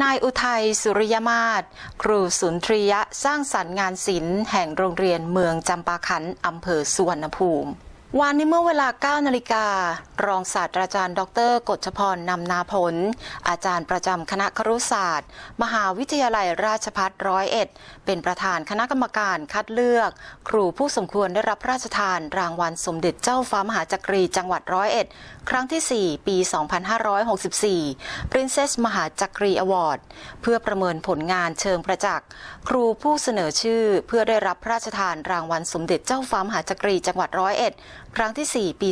นายอุทัยสุริยมาศครูสุนทรียะสร้างสรรค์งานศิลป์แห่งโรงเรียนเมืองจำปาขันอำเภอสุวรรณภูมิวันนี้เมื่อเวลา 9 นาฬิกา รองศาสตราจารย์ ดรกฎชพรนำนาผล อาจารย์ประจำคณะครุศาสตร์ มหาวิทยาลัยราชภัฏร้อยเอ็ด เป็นประธานคณะกรรมการคัดเลือก ครูผู้สมควรได้รับพระราชทานรางวัลสมเด็จเจ้าฟ้ามหาจักรีจังหวัดร้อยเอ็ดครั้งที่ 4 ปี 2564 Princess มหาจักรี Award เพื่อประเมินผลงานเชิงประจักษ์ ครูผู้เสนอชื่อเพื่อได้รับพระราชทานรางวัลสมเด็จเจ้าฟ้ามหาจักรีจังหวัดร้อยเอ็ด ครั้งที่ 4 ปี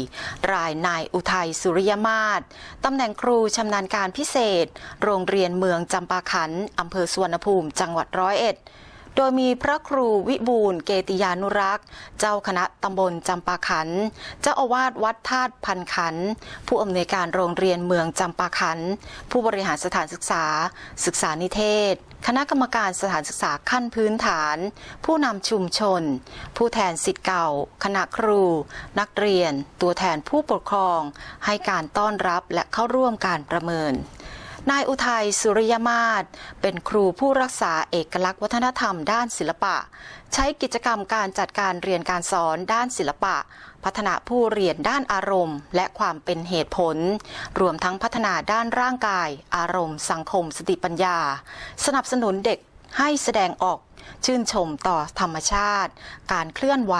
2564 รายนายอุทัยสุริยมาศตำแหน่งครูชำนาญการพิเศษ โรงเรียนเมืองจำปาขัน อำเภอสวนภูมิ จังหวัดร้อยเอ็ด โดยมีพระครูวิบูลเกติยานุรักษ์ เจ้าคณะตำบลจำปาขัน เจ้าอาวาสวัดธาตุพันขัน ผู้อำนวยการโรงเรียนเมืองจำปาขัน ผู้บริหารสถานศึกษา ศึกษานิเทศ คณะกรรมการสถานศึกษาขั้นพื้นฐาน ผู้นำชุมชน ผู้แทนสิทธิ์เก่า คณะครู นักเรียน ตัวแทนผู้ปกครอง ให้การต้อนรับและเข้าร่วมการประเมิน นายอุทัยสุริยมาศเป็นครูผู้รักษาเอกลักษณ์วัฒนธรรมด้านศิลปะ ใช้กิจกรรมการจัดการเรียนการสอนด้านศิลปะ พัฒนาผู้เรียนด้านอารมณ์ และความเป็นเหตุผล รวมทั้งพัฒนาด้านร่างกาย อารมณ์ สังคม สติปัญญา สนับสนุนเด็กให้แสดงออกชื่นชมต่อธรรมชาติ การเคลื่อนไหว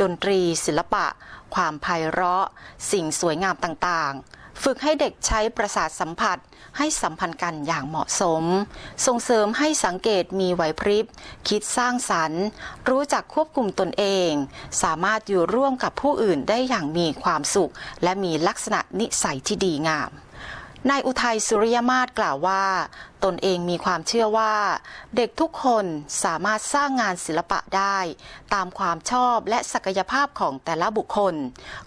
ดนตรี ศิลปะ ความไพเราะ สิ่งสวยงามต่างๆ ฝึกให้เด็กใช้ประสาทสัมผัส ให้สัมพันธ์กันอย่างเหมาะสม ส่งเสริมให้สังเกตมีไหวพริบ คิดสร้างสรรค์ รู้จักควบคุมตนเอง สามารถอยู่ร่วมกับผู้อื่นได้อย่างมีความสุข และมีลักษณะนิสัยที่ดีงาม นายอุทัยสุริยมาศกล่าวว่า ตนเองมีความเชื่อว่า เด็กทุกคนสามารถสร้างงานศิลปะได้ ตามความชอบและศักยภาพของแต่ละบุคคล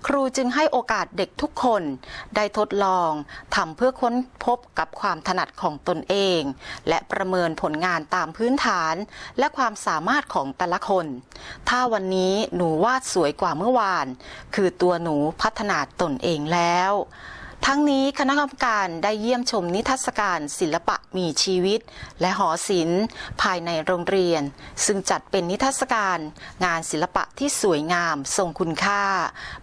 ครูจึงให้โอกาสเด็กทุกคน ได้ทดลองทำเพื่อค้นพบกับความถนัดของตนเอง และประเมินผลงานตามพื้นฐาน และความสามารถของแต่ละคน ถ้าวันนี้หนูวาดสวยกว่าเมื่อวาน คือตัวหนูพัฒนาตนเองแล้ว ทั้งนี้คณะกรรมการได้เยี่ยมชมนิทรรศการศิลปะมีชีวิต และหอศิลป์ภายในโรงเรียน ซึ่งจัดเป็นนิทรรศการ งานศิลปะที่สวยงามทรงคุณค่า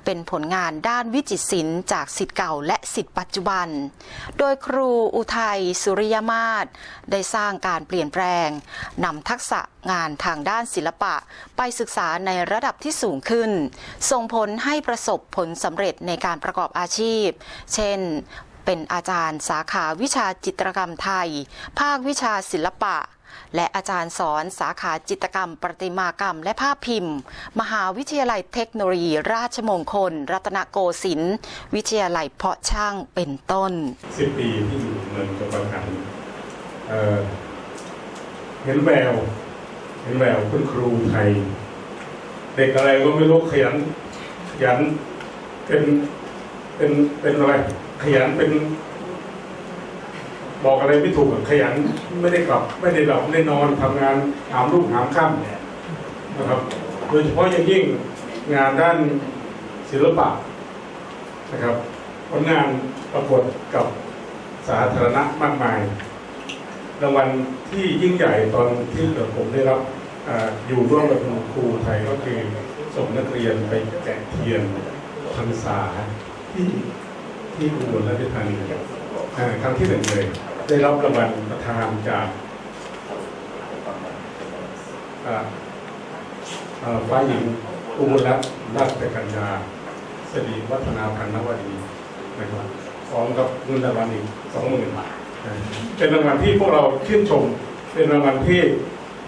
เป็นผลงานด้านวิจิตรศิลป์จากสิทธิ์เก่าและสิทธิ์ปัจจุบัน โดยครูอุทัยสุริยมาศได้สร้างการเปลี่ยนแปลงนำทักษะงานทางด้านศิลปะไปศึกษาในระดับที่สูงขึ้น ส่งผลให้ประสบผลสำเร็จในการประกอบอาชีพ เช่นเป็นอาจารย์สาขาวิชาจิตรกรรมไทย ภาควิชาศิลปะ และอาจารย์สอนสาขาจิตรกรรม ประติมากรรม และภาพพิมพ์ มหาวิทยาลัยเทคโนโลยี ราชมงคล รัตนโกสินทร์ วิทยาลัยเพาะช่างเป็นต้น สิบปีที่อยู่เมืองจังหวัดขันเอ่อเห็นแววเห็นแววคุณครูไทย เด็กอะไรก็ไม่รู้ขยันขยันเป็น เป็นเป็นอะไรขยันเป็น บอกอะไรไม่ถูกขยันไม่ได้กลับ ไม่ได้หลับไม่ได้นอนทำงานหามรุ่งหามค่ำนะครับ โดยเฉพาะอย่างยิ่งงานด้านศิลปะนะครับผลงานปรากฏกับสาธารณะมากมายรางวัลที่ยิ่งใหญ่ตอนที่เกิดผมได้รับออยู่ร่วมกับครูไทยก็คือส่งนักเรียนไปแจกเทียนพรรษา ที่ที่อุบลราชธานีอ่าครั้งที่หนึ่งเลย ได้รับรางวัลประธานจากอ่าอ่าฝ่ายหญิงอุบลรัตน์ราชกัญญาสิริวัฒนาพันนวดีนะครับพร้อมกับเงินรางวัลอีกสองหมื่นบาทเป็นรางวัลที่พวกเราชื่นชม เป็นรางวัลที่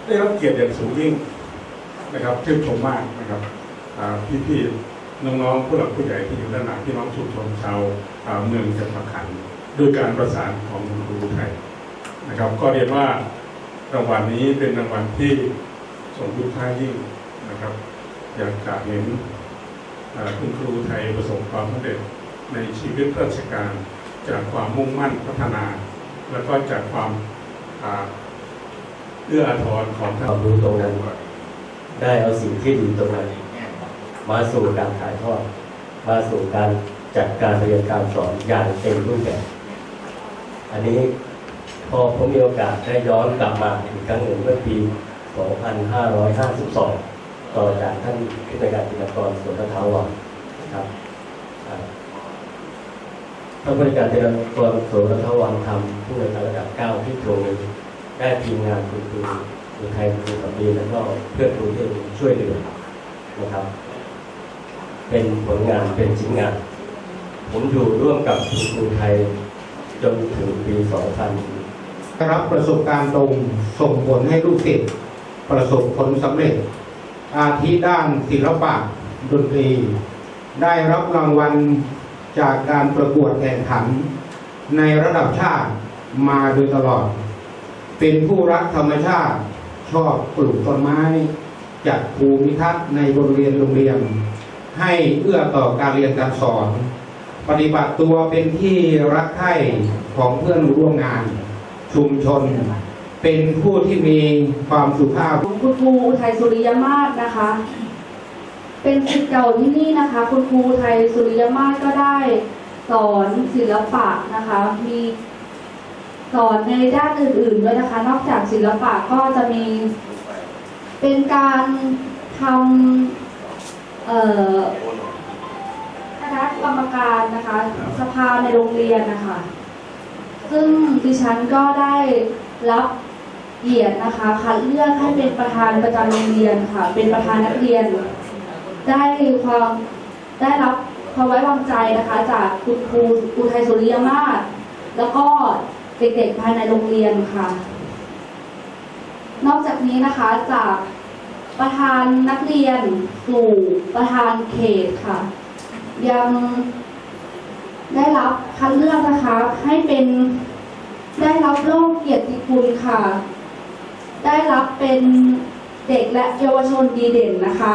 ได้รับเกียรติอย่างสูงยิ่งนะครับชื่นชมมากนะครับอ่พี่ๆ น้องๆผู้หลักผู้ใหญ่ที่อยู่ด้านหลังพี่น้องชุมชนชาวเมืองจังหวัดขันด้วยการประสานของคุณครูไทยนะครับ ก็เรียนว่ารางวัลนี้เป็นรางวัลที่สมคุณค่ายิ่งนะครับ อยากจะเห็นคุณครูไทยประสบความสำเร็จในชีวิตราชการจากความมุ่งมั่นพัฒนา แล้วก็จากความเอื้ออาทรของท่านความรู้ตรงนั้นได้เอาสิ่งที่ดีตรงนั้น มาสู่การถ่ายทอดมาสู่การจัดการเรียนการสอนอย่างเต็มรูปแบบ อันนี้พอผมมีโอกาสได้ย้อนกลับมาอีกครั้งหนึ่งเมื่อปี 2552 ต่อจากท่านผู้ในวยการจินกรสวนทาวรครับท่านผู้ในวยการจินกรสวนทาวรทำผู้ในวยการระดับเก้าที่ตรงได้ทีมงานคุณครูคุณไทยคุณครูกับดีแล้วก็เพื่อนครูที่ช่วยเหลือนะครับ เป็นผลงานเป็นชิ้นงาน ผมอยู่ร่วมกับคุณครูไทยจนถึงปี2000รับประสบการณ์ตรงส่งผลให้ลูกศิษย์ประสบผลสำเร็จ อาทิด้านศิลปะดนตรี ได้รับรางวัลจากการประกวดแข่งขัน ในระดับชาติมาโดยตลอด เป็นผู้รักธรรมชาติชอบปลูกต้นไม้ จัดภูมิทัศน์ในบริเวณโรงเรียน ให้เอื้อต่อการเรียนการสอน ปฏิบัติตัวเป็นที่รักใคร่ของเพื่อนร่วมงาน ชุมชน เป็นผู้ที่มีความสุภาพคุณครูอุทัยสุริยมาศนะคะ เป็นศิษย์เก่าที่นี่นะคะ คุณครูอุทัยสุริยมาศก็ได้สอนศิลปะนะคะ มีสอนในด้านอื่นๆด้วยนะคะ นอกจากศิลปะก็จะมีเป็นการทำ เอ่อคณะกรรมการนะคะ สภาในโรงเรียนนะคะ ซึ่งดิฉันก็ได้รับเกียรตินะคะคัดเลือกให้เป็นประธานประจำโรงเรียนค่ะ เป็นประธานนักเรียน ได้ความได้รับความไว้วางใจนะคะ จากคุณครูอุทัยสุริยมาศแล้วก็เด็กๆภายในโรงเรียนค่ะ นอกจากนี้นะคะจาก ประธานนักเรียนสู่ประธานเขตค่ะ ยังได้รับคัดเลือกนะคะให้เป็นได้รับโล่เกียรติคุณค่ะ ได้รับเป็นเด็กและเยาวชนดีเด่นนะคะ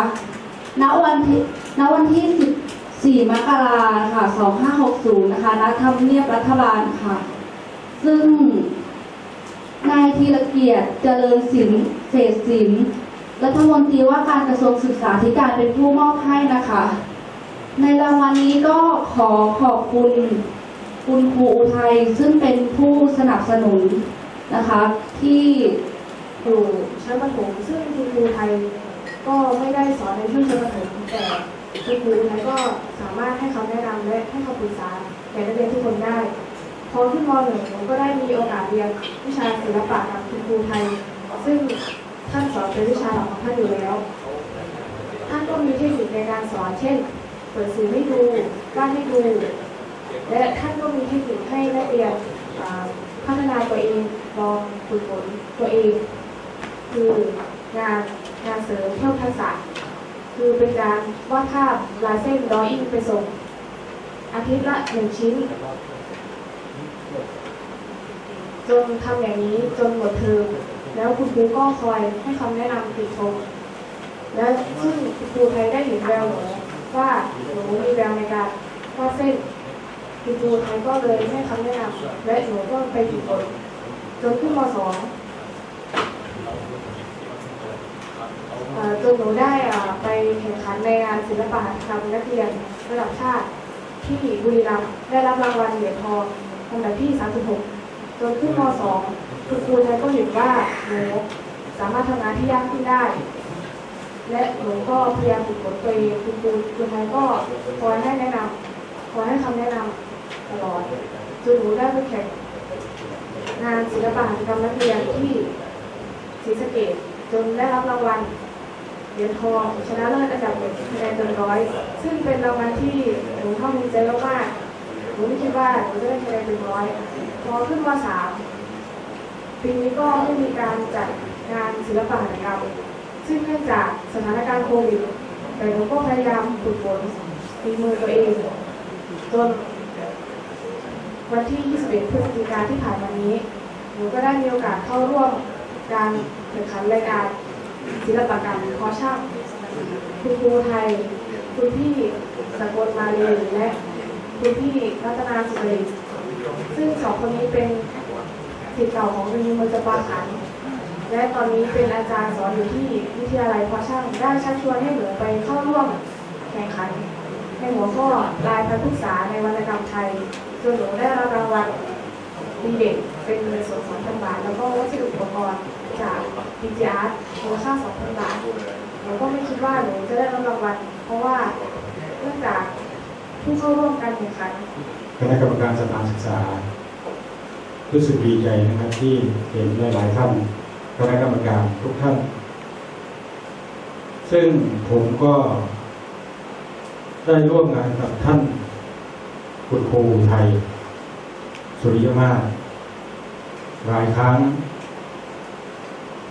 ณ วันที่ณวันที่ 14 มกราค่ะ 2560 นะคะณทำเนียบรัฐบาลค่ะ ซึ่งนายธีรเกียรติเจริญศิลป์เศรษฐศิลป์ รัฐมนตรีว่าการกระทรวงศึกษาธิการเป็นผู้มอบให้นะคะ ในรางวัลนี้ก็ขอขอบคุณคุณครูอุทัยซึ่งเป็นผู้สนับสนุนนะคะ ที่อยู่ชั้นประถมซึ่งคุณครูไทยก็ไม่ได้สอนในช่วงชั้นประถมแต่คุณครูไทยก็สามารถให้คำแนะนำและให้คำปรึกษาแก่นักเรียนทุกคนได้พอขึ้นมหนึ่งผมก็ได้มีโอกาสเรียนวิชาศิลปะกับคุณครูไทย ซึ่ง ท่านสอนเป็นวิชาหลักของท่านอยู่แล้ว ท่านก็มีเทคนิคในการสอน เช่น เปิดสื่อให้ดูวาดให้ดู และท่านก็มีเทคนิคให้นักเรียนพัฒนาตัวเองลองฝึกฝนตัวเอง คืองานงานเสริมเพิ่มทักษะคือเป็นการวาดภาพลายเส้นดออิ่งไปส่ง อาทิตย์ละหนึ่งชิ้น จนทำอย่างนี้จนหมดเทอม แล้วคุณครูก็คอยให้คำแนะนำติดชม และซึ่งคุณครูไทยได้เห็นแววหนูว่าหนูมีแววในการวาดเส้นคุณครูไทยก็เลยให้คำแนะนำและหนูก็ไปฝึกฝนจนขึ้นมสองจนหนูได้ไปแข่งขันในงานศิลปะหัตถกรรมนักเรียนระดับชาติที่บุรีรัมย์ได้รับรางวัลเหรียญทองอันดับที่ 36 จนขึ้นม .2 คุณครูไทยก็เห็นว่าหนูสามารถทำงานที่ยากขึ้นได้ และหนูก็พยายามฝึกฝนตัวเองคุณครูคุณไทยก็คอยให้แนะนำคอยให้คำแนะนำตลอดจนหนูได้ไปแข่งงานศิลปะหัตถกรรมนักเรียนที่ศรีสะเกษจนได้รับรางวัลเหรียญทองชนะเลิศอันดับหนึ่งคะแนนเต็มร้อย ซึ่งเป็นรางวัลที่หนูท่องดีใจมากๆหนูไม่คิดว่าหนูจะได้คะแนนเต็มร้อยพอขึ้นมสาม ปีนี้ก็ไม่มีการจัดงานศิลปะหัตถกรรมซึ่งเนื่องจากสถานการณ์โควิดแต่หนูก็พยายามฝึกฝนฝีมือตัวเองจนวันที่ 21 พฤศจิกาที่ผ่านมานี้ หนูก็ได้มีโอกาสเข้าร่วมการแข่งขันรายการศิลปกรรมคอช่างคุณครูไทย คุณพี่สกลมาเรียนและคุณพี่รัตนาสุริซึ่งสองคนนี้เป็น ศิษย์เก่าของรงเรียนมืองจำปาขันและตอนนี้เป็นอาจารย์สอนอยู่ที่วิทยาลัยคอช่างได้ชักชวนให้หนูไปเข้าร่วมแข่งขัน ในหัวข้อลายพันธุษาในวรรณกรรมไทยจนหนูได้รับรางวัลดีเด่นเป็นเงินสด2,000บาท แล้วก็วัสดุอุปกรณ์จาก DJR มูลค่า2,000บาทหนูก็ไม่คิดว่าหนูจะได้รับรางวัลเพราะว่าเนื่องจากผู้เข้าร่วมการแข่งขันคณะกรรมการสถานศึกษา รู้สึกดีใจนะครับ ที่เห็นหลายๆท่านคณะกรรมการทุกท่าน ซึ่งผมก็ ได้ร่วมงานกับท่าน คุณครูไทย สุริยมาศหลายครั้ง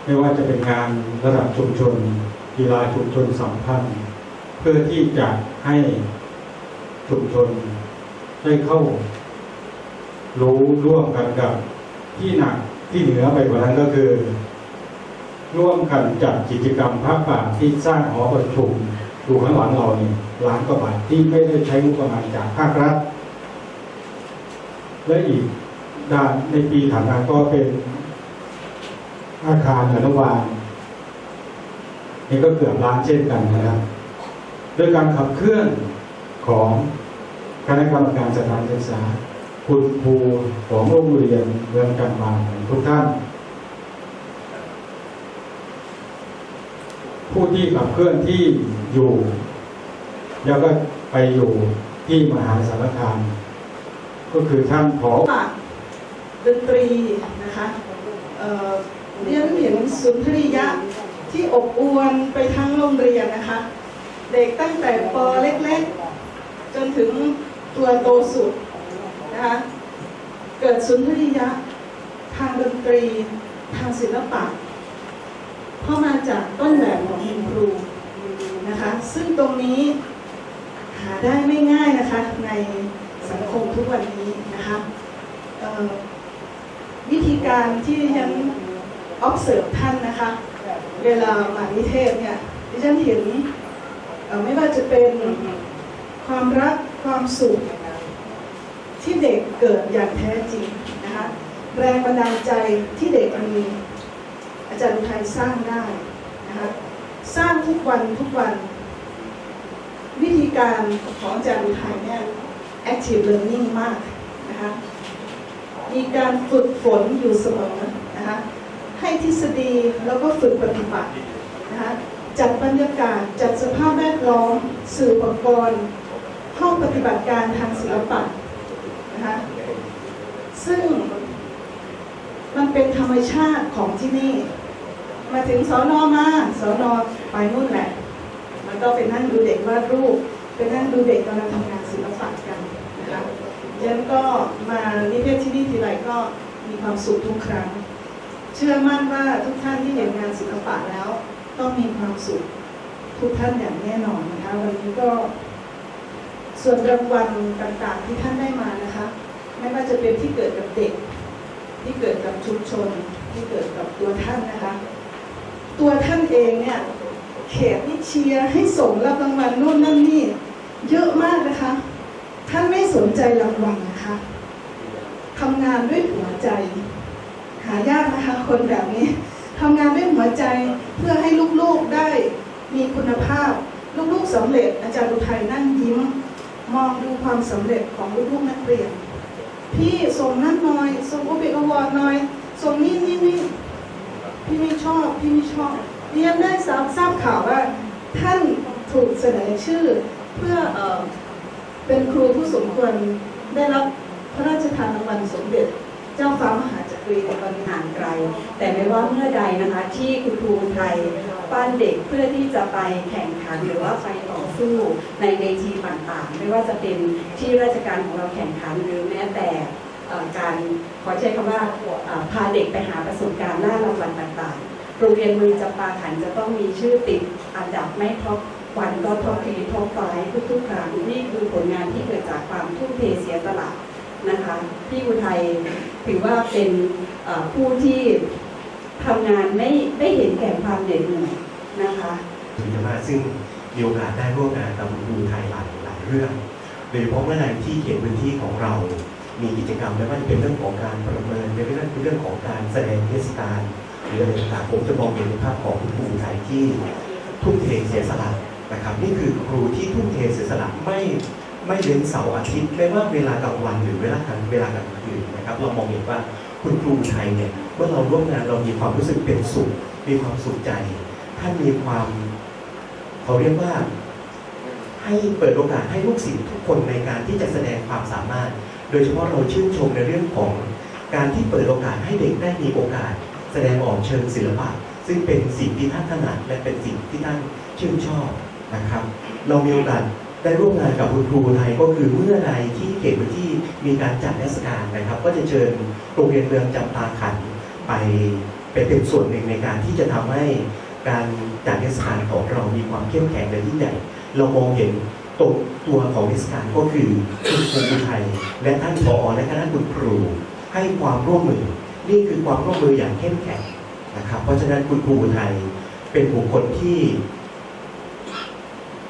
ไม่ว่าจะเป็นงานระดับชุมชน กีฬาชุมชนสัมพันธ์ เพื่อที่จะให้ชุมชนได้เข้า รู้ร่วมกันกับที่หนักที่เหนือไปกว่านั้นก็คือ ร่วมกันจัดกิจกรรมภาคป่าที่สร้างหอประชุมดูข้างหลังเรานี่ล้านกว่าบาทที่ไม่ได้ใช้งบประมาณจากภาครัฐ และอีกด้านในปีถัดมาก็เป็นอาคารอนุบาลนี่ก็เกือบล้านเช่นกันนะครับด้วยการขับเคลื่อนของคณะกรรมการสถานศึกษา คุณครูของโรงเรียนเมืองกันบางทุกท่าน ผู้ที่ขับเคลื่อนที่อยู่ แล้วก็ไปอยู่ที่มหาสารคามก็คือท่านผอดนตรีนะคะเอ่อเรียนเห็นสุนทรียะที่อบอวลไปทั้งโรงเรียนนะคะ เด็กตั้งแต่ปเล็กๆ จนถึงตัวโตสุด นะคะ เกิดสุนทรียะทางดนตรี ทางศิลปะเพราะมาจากต้นแบบของคุณครูนะคะ ซึ่งตรงนี้หาได้ไม่ง่ายนะคะในสังคมทุกวันนี้นะคะวิธีการที่ฉัน observe ท่านนะคะ เวลามานิเทศเนี่ยดิฉันเห็นไม่ว่าจะเป็นความรักความสุข ที่เด็กเกิดอย่างแท้จริงนะคะแรงบันดาลใจที่เด็กมีอาจารย์อุทัยสร้างได้นะคะสร้างทุกวันทุกวัน วิธีการของอาจารย์อุทัยเนี่ย active learning มากนะคะมีการฝึกฝนอยู่เสมอนะคะให้ทฤษฎีแล้วก็ฝึกปฏิบัตินะคะจัดบรรยากาศจัดสภาพแวดล้อม สื่ออุปกรณ์ ห้องปฏิบัติการทางศิลปะ นะคะ ซึ่งมันเป็นธรรมชาติของที่นี่ มาถึงสอนอมาสอนอไปนู่นแหละ มันก็ไปนั่งดูเด็กวาดรูปไปนั่งดูเด็กกำลังทำงานศิลปะกันนะคะยันก็มานิเทศที่นี่ทีไรก็มีความสุขทุกครั้ง เชื่อมั่นว่าทุกท่านที่เห็นงานศิลปะแล้ว ต้องมีความสุขทุกท่านอย่างแน่นอนนะคะวันนี้ก็ส่วนรางวัลต่างๆที่ท่านได้มา จะเป็นที่เกิดกับเด็ก ที่เกิดกับชุมชน ที่เกิดกับตัวท่านนะคะ ตัวท่านเองเนี่ยเขตนี่เชียร์ให้ส่งรับรางวัลนู่นนั่นนี่ เยอะมากนะคะ ท่านไม่สนใจรางวัลนะคะทำงานด้วยหัวใจ หายากนะคะ คนแบบนี้ทำงานด้วยหัวใจเพื่อให้ลูกๆได้มีคุณภาพ ลูกๆสำเร็จอาจารย์อุทัยนั่งยิ้ม มองดูความสำเร็จของลูกๆนักเรียน พี่ส่งนั่นหน่อยส่งอเบกอวอร์ดหน่อยส่งนี่นี่นี่พี่ไม่ชอบพี่ไม่ชอบเรียนได้ทราบทราบข่าวว่า ท่านถูกเสนอชื่อ เพื่อเออเป็นครูผู้สมควรได้รับพระราชทานรางวัลสมเด็จเจ้าฟ้ามหาจักรีในวันห่างไกล แต่ไม่ว่าเมื่อใดนะคะ ที่คุณครูไทยปั้นเด็กเพื่อที่จะไปแข่งขันหรือว่าไป สู้ในเวทีต่างๆ ไม่ว่าจะเป็นที่ราชการของเราแข่งขันหรือแม้แต่การขอใช้คำว่าพาเด็กไปหาประสบการณ์ล่ารางวัลต่างๆ โรงเรียนมืองจำปาขันจะต้องมีชื่อติดอันดับไม่ท็อปวันก็ท็อปทีท็อปไฟทุกๆครั้งนี่คือผลงานที่เกิดจากความทุ่มเทเสียสละนะคะพี่อุทัยถือว่าเป็นผู้ที่ทำงานไม่ไม่เห็นแก่ความเหน็ดเหนื่อยนะคะถึงจะมาซึ่ง มีโอกาสได้ร่วมงานกับคุณครูไทยหลายหลายเรื่องโดยเฉพาะเมื่อใดที่เขตพื้นที่ของเรา มีกิจกรรมไม่ว่าจะเป็นเรื่องของการประเมินไม่ว่าจะเป็นเรื่องของการแสดงเทศกาลหรืออะไรต่างๆผมจะมองเห็นในภาพของคุณครูไทยที่ทุ่มเทเสียสละนะครับนี่คือครูที่ทุ่มเทเสียสละไม่ไม่เว้นเสาร์อาทิตย์ไม่ว่าเวลากลางวันหรือเวลากลางเวลากลางคืนนะครับ เรามองเห็นว่าคุณครูไทยเนี่ยเมื่อเราร่วมงานเรามีความรู้สึกเป็นสุข มีความสุขใจ ท่านมีความ เขาเรียกว่า ให้เปิดโอกาสให้ลูกศิษย์ทุกคนในการที่จะแสดงความสามารถ โดยเฉพาะเราชื่นชมในเรื่องของการที่เปิดโอกาสให้เด็กได้มีโอกาส แสดงออกเชิงศิลปะ ซึ่งเป็นสิ่งที่ท่านถนัดและเป็นสิ่งที่ท่านชื่นชอบนะครับ เรามีโอกาสได้ร่วมงานกับคุณครูไทยก็คือเมื่อใดที่เขตพื้นที่มีการจัดเทศกาลนะครับ ก็จะเชิญโรงเรียนเมืองจำปาขันไปไปเป็นส่วนหนึ่งในการที่จะทำให้ การจัดเทศกาลของเรามีความเข้มแข็งและยิ่งใหญ่ เรามองเห็นตรงตัวของเทศกาลก็คือคุณครูไทย และท่านผอและคณะคุณครู ให้ความร่วมมือ นี่คือความร่วมมืออย่างเข้มแข็งนะครับ เพราะฉะนั้นคุณครูไทยเป็นบุคคลที่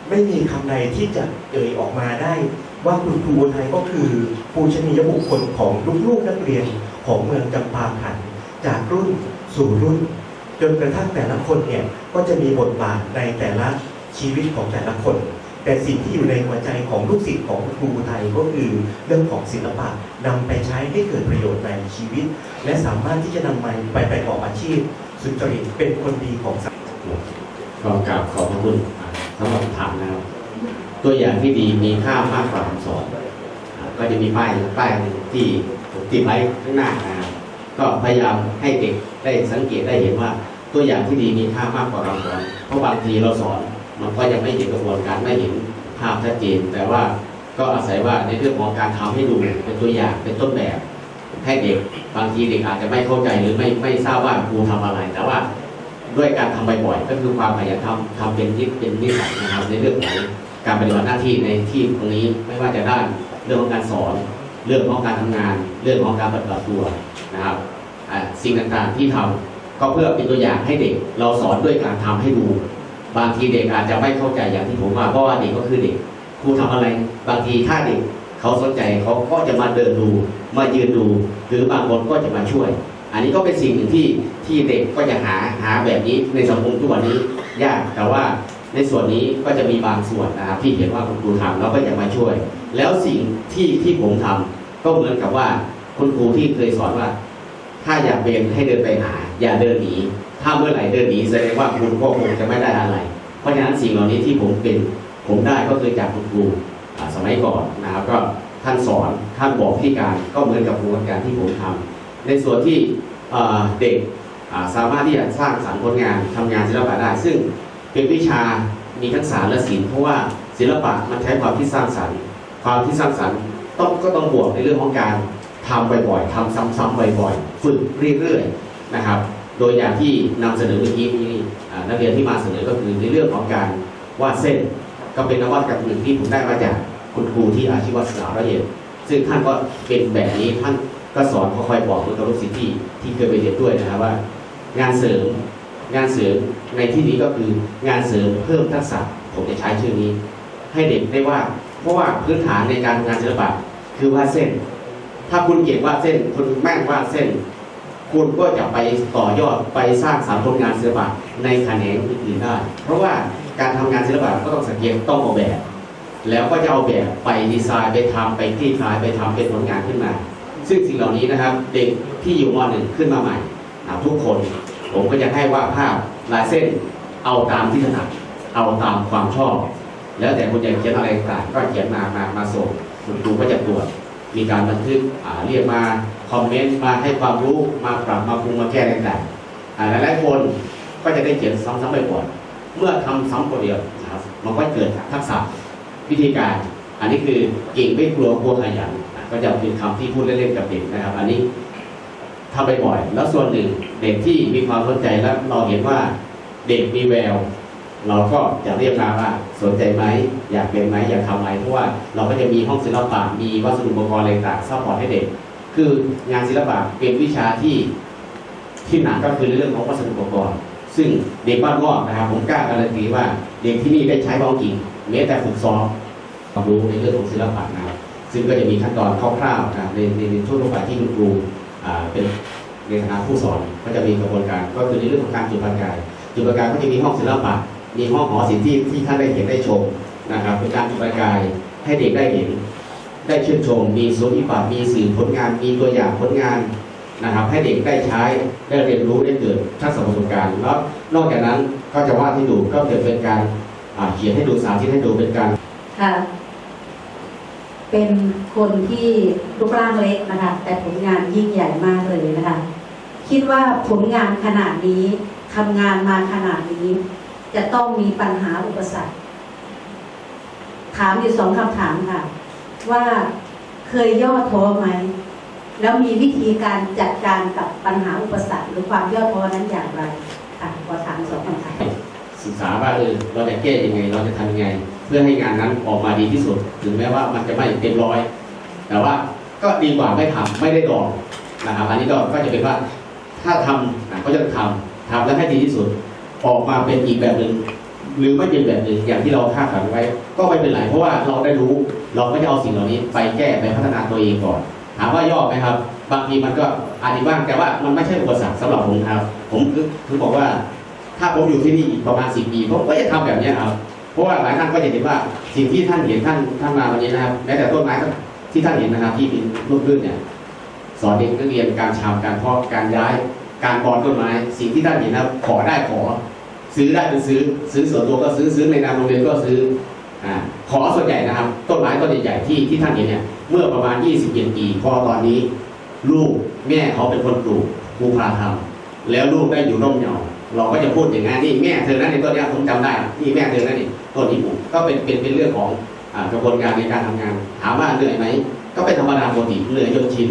ไม่มีคำใดที่จะเอ่ยออกมาได้ ว่าคุณครูไทยก็คือปูชนียบุคคลของลูกๆนักเรียนของเมืองจำปาขัน จากรุ่นสู่รุ่น จนกระทั่งแต่ละคนเนี่ยก็จะมีบทบาทในแต่ละชีวิตของแต่ละคน แต่สิ่งที่อยู่ในหัวใจของลูกศิษย์ของครูไทยก็คือเรื่องของศิลปะนำไปใช้ให้เกิดประโยชน์ในชีวิต และสามารถที่จะนำมันไปประกอบอาชีพ สุจริตเป็นคนดีของสังคมก็กราบขอบพระคุณอ่าสำหรับถามนะครับตัวอย่างที่ดีมีค่ามากกว่าคำสอนก็จะมีป้ายป้ายที่ผมติดไว้ข้างหน้านะ ก็พยายามให้เด็กได้สังเกตได้เห็นว่า ตัวอย่างที่ดีมีค่ามากกว่าคำสอนเพราะบางทีเราสอนมันก็ยังไม่เห็นกระบวนการไม่เห็นภาพชัดเจนแต่ว่าก็อาศัยว่าในเรื่องของการทำให้ดูเป็นตัวอย่างเป็นต้นแบบให้เด็กบางทีเด็กอาจจะไม่เข้าใจหรือไม่ไม่ทราบว่าครูทำอะไร แต่ว่าด้วยการทำบ่อยๆก็คือความขยันทำทำเป็นนิดเป็นนิสัยนะครับในเรื่องของการปฏิบัติหน้าที่ในที่ตรงนี้ไม่ว่าจะด้านเรื่องของการสอน เรื่องของการทำงาน เรื่องของการปฏิบัติตัว นะครับสิ่งต่างๆที่ทำก็เพื่อเป็นตัวอย่างให้เด็ก เราสอนด้วยการทำให้ดู บางทีเด็กอาจจะไม่เข้าใจอย่างที่ผมว่าเพราะว่าเด็กก็คือเด็กครูทำอะไร บางทีถ้าเด็กเขาสนใจเขาก็จะมาเดินดูมายืนดู หรือบางคนก็จะมาช่วย อันนี้ก็เป็นสิ่งหนึ่งที่ที่เด็กก็จะหาหาแบบนี้ในสังคมทุกวันนี้ยากแต่ว่าในส่วนนี้ก็จะมีบางส่วนนะครับที่เห็นว่าคุณครูทำเราก็จะมาช่วย แล้วสิ่งที่ที่ผมทำก็เหมือนกับว่า คุณครูที่เคยสอนว่า ถ้าอยากเป็นให้เดินไปหา อย่าเดินหนีถ้าเมื่อไหร่เดินหนีแสดงว่าคุณก็คงจะไม่ได้อะไร เพราะฉะนั้นสิ่งเหล่านี้ที่ผมเป็นผมได้ก็คือจากคุณครูสมัยก่อนนะครับก็ท่านสอนท่านบอกวิธีการก็เหมือนกับกระบวนการที่ผมทำในส่วนที่เด็กสามารถที่จะสร้างสรรค์ผลงานทำงานศิลปะได้ ซึ่งเป็นวิชามีทั้งศาสตร์และศิลป์เพราะว่าศิลปะมันใช้ความคิดสร้างสรรค์ ความคิดสร้างสรรค์ต้องก็ต้องบวกในเรื่องของการ ทำบ่อยๆทำซ้ำๆบ่อยๆ ฝึกเรื่อยๆนะครับ โดยอย่างที่นำเสนอเมื่อกี้นี้นักเรียนที่มาเสนอก็คือในเรื่องของการวาดเส้น ก็เป็นนวัตกรรมหนึ่งที่ผมได้มาจากคุณครูที่อาชีวศึกษาระเอียดซึ่งท่านก็เป็นแบบนี้ท่านก็สอนคอยๆบอกเมือกับลูกศิษย์ที่ที่เคยไปเรียนด้วยนะครับว่า งานเสริมงานเสริมในที่นี้ก็คืองานเสริมเพิ่มทักษะผมจะใช้ชื่อนี้ ให้เด็กได้ว่า เพราะว่าพื้นฐานในการทำงานศิลปะคือวาดเส้น ถ้าคุณเก่งวาดเส้นคุณแม่นวาดเส้น คุณก็จะไปต่อยอดไปสร้างสรรผลงานศิลปะในแขนงอื่นๆได้ เพราะว่าการทำงานศิลปะก็ต้องสังเกตต้องออกแบบ แล้วก็จะเอาแบบไปดีไซน์ไปทำไปคลี่คลายไปทำเป็นผลงานขึ้นมา ซึ่งสิ่งเหล่านี้นะครับ เด็กที่อยู่มหนึ่งขึ้นมาใหม่ทุกคน ผมก็จะให้วาดภาพลายเส้นเอาตามที่ถนัดเอาตามความชอบ แล้วแต่คุณอยากเขียนอะไรต่างก็เขียนมามามาส่งคุณครูก็จะตรวจ มีการบันทึกเรียกมาคอมเมนต์มาให้ความรู้มาปรับมาปรุงมาแก้ต่างๆอ่าหลายๆคนก็จะได้เขียนซ้ำๆบ่อยเมื่อทำซ้ำคนเดียวนะครับมันก็เกิดทักษะวิธีการ อันนี้คือเก่งไม่กลัวกลัวขยันก็จะเป็นคำที่พูดเล่นๆกับเด็กนะครับ อันนี้ทำบ่อยๆแล้วส่วนหนึ่งเด็กที่มีความสนใจแล้วเราเห็นว่าเด็กมีแวว เราก็จะเรียกมาว่าสนใจไหมอยากเป็นไหมอยากทำไหมเพราะว่าเราก็จะมีห้องศิลปะมีวัสดุอุปกรณ์อะไรต่างๆซัพพอร์ตให้เด็ก คืองานศิลปะเป็นวิชาที่ที่หนักก็คือเรื่องของวัสดุอุปกรณ์ ซึ่งเด็กบ้านนอกนะครับผมกล้าการันตีว่าเด็กที่นี่ได้ใช้ของจริงแม้แต่ฝึกซ้อมความรู้ในเรื่องของศิลปะนะครับซึ่งก็จะมีขั้นตอนคร่าวๆนะครับในในช่วงทั่วไปที่คุณครูเป็นในฐานะผู้สอนก็จะมีกระบวนการ ก็คือในเรื่องของการจุดประกายจุดประกายก็จะมีห้องศิลปะ มีห้องหอศิลป์ที่ที่ท่านได้เห็นได้ชมนะครับเป็นการจุดประกายให้เด็กได้เห็น ได้ชื่นชม มีสุนิปามีสื่อผลงาน มีตัวอย่างผลงานนะครับให้เด็กได้ใช้ได้เรียนรู้ได้เกิดทักษะประสบการณ์แล้วนอกจากนั้นก็จะวาดให้ดูก็เกิดเป็นการเขียนให้ดูสาธิตให้ดูเป็นการค่ะ เป็นคนที่รูปร่างเล็กนะคะ แต่ผลงานยิ่งใหญ่มากเลยนะคะ คิดว่าผลงานขนาดนี้ทำงานมาขนาดนี้ จะต้องมีปัญหาอุปสรรค ถามอยู่สองคำถามค่ะ ว่าเคยย่อท้อไหม แล้วมีวิธีการจัดการกับปัญหาอุปสรรค หรือความย่อท้อนั้นอย่างไรค่ะขอถามสองคำถามศึกษาว่าเออเราจะแก้ยังไง เราจะทำยังไง เพื่อให้งานนั้นออกมาดีที่สุด ถึงแม้ว่ามันจะไม่เต็มร้อย แต่ว่าก็ดีกว่าไม่ทำไม่ได้ดอกนะครับอันนี้ก็ก็จะเป็นว่าถ้าทำนะก็จะทำทำแล้วให้ดีที่สุด ออกมาเป็นอีกแบบหนึ่งหรือไม่เป็นแบบหนึ่งอย่างที่เราคาดฝันไว้ ก็ไม่เป็นไรเพราะว่าเราได้รู้เราก็จะเอาสิ่งเหล่านี้ไปแก้ไปพัฒนาตัวเองก่อนถามว่าย่อไหมครับ บางทีมันก็อาจจะบ้างแต่ว่ามันไม่ใช่อุปสรรคสำหรับผมครับ ผมคือคือบอกว่า ถ้าผมอยู่ที่นี่อีกประมาณสิปีผมก็จะทำแบบนี้ครับเพราะว่าหลายท่านก็จะเห็นว่าสิ่งที่ท่านเห็นท่านท่านมาวันนี้นะครับแม้แต่ต้นไม้ที่ท่านเห็นนะครับที่เป็นรูปรื่นเนี่ยสอนเด็กนักเรียนการชามการเพาะการย้าย การบอนต้นไม้สิ่งที่ท่านเห็นนะครับขอได้ขอ ซื้อได้เป็ซื้อ ซื้อส่วนตัวก็ซื้อซื้อในนามโรงเรียนก็ซื้ออขอส่วนใหญ่นะครับ ต้นไม้ต้นใหญ่ๆที่ที่ท่านเห็นเนี่ยเมื่อประมาณ 20เย็นปีพอตอนนี้ ลูกแม่เขาเป็นคนปลูกครูพาทำแล้วลูกได้อยู่ร่มเงาเราก็จะพูดอย่างนั้นนี่แม่เธอนั้นในต้นนี้ผมจำได้นี่แม่เธอนั้นนี่ต้นนี้ปลูกก็เป็นเป็นเป็นเรื่องของกระบวนการในการทำงาน ถามว่าเหนื่อยไหมก็เป็นธรรมดาปกติเหนื่อยจนชิน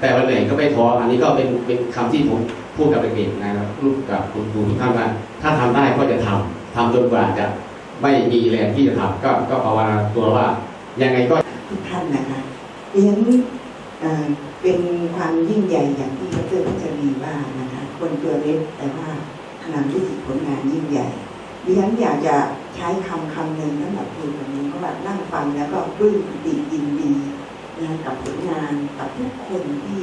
แต่วันเหนก็ไม่ท้ออันนี้ก็เป็นเป็นคำที่ผมพูดกับเด็กๆนะครับลูกกับคุณครูทุกท่านว่าถ้าทำได้ก็จะทำทำจนกว่าจะไม่มีแรงที่จะทำก็ก็ภาวนาตัวว่ายังไงก็ทุกท่านนะคะดิฉันเป็นความยิ่งใหญ่อย่างที่ดระเจ้าพัชรีว่านะคะคนตัวเล็กแต่ว่านำด้วยผลงานยิ่งใหญ่ดิฉันอยากจะใช้คำคำหนึ่งสำหรับครูคนนี้เพราะว่านั่งฟังแล้วก็ปลื้มปิติยินดี นะกับผลงานกับทุกคนที่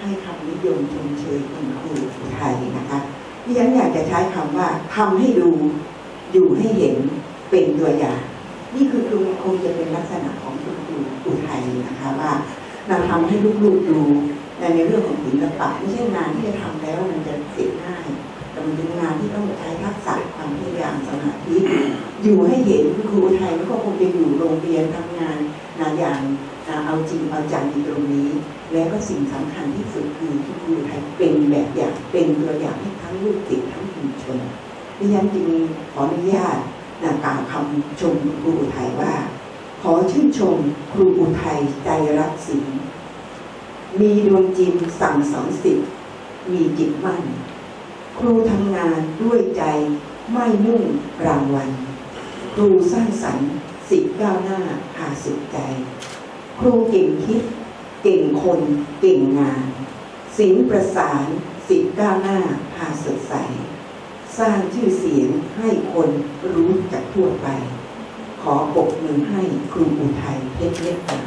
ให้คำนิยมชมเชยคุณครูไทยนะคะดิฉันอยากจะใช้คำว่าทำให้ดูอยู่ให้เห็นเป็นตัวอย่างนี่คือคือคงจะเป็นลักษณะของคุณครูอุทัยนะคะว่าเราทำให้ลูกๆดูในเรื่องของศิลปะไม่ใช่งานที่จะทำแล้วมันจะเสร็จง่ายแต่มันเป็นงานที่ต้องใช้ทักษะความพยายามสมาธิอยู่ให้เห็นคุณครูอุทัยก็คงจะอยู่โรงเรียนทำงานงานอย่าง เอาจริงเอาจังในตรงนี้ แล้วก็สิ่งสำคัญที่สุดคือคุณครูอุทัยเป็นแบบอย่างเป็นตัวอย่างให้ทั้งลูกศิษย์ทั้งชุมชนดิฉันจึงขออนุญาตนะกล่าวคำชมครูอุทัยว่า ขอชื่นชมครูอุทัยใจรักศิลป์มีดวงจิตสั่งสอนสิทธิ์มีจิตมั่น ครูทำงานด้วยใจไม่มุ่งรางวัล ครูสร้างสรรค์สิทธิ์ก้าวหน้าหาสุดใจ ครูเก่งคิด เก่งคนเก่งงานศิลประสานสิทธิ์ก้าวหน้าพาสดใส สร้างชื่อเสียงให้คนรู้จักทั่วไป ขอปกมือให้ครูอุทัยเพชรเล็กตา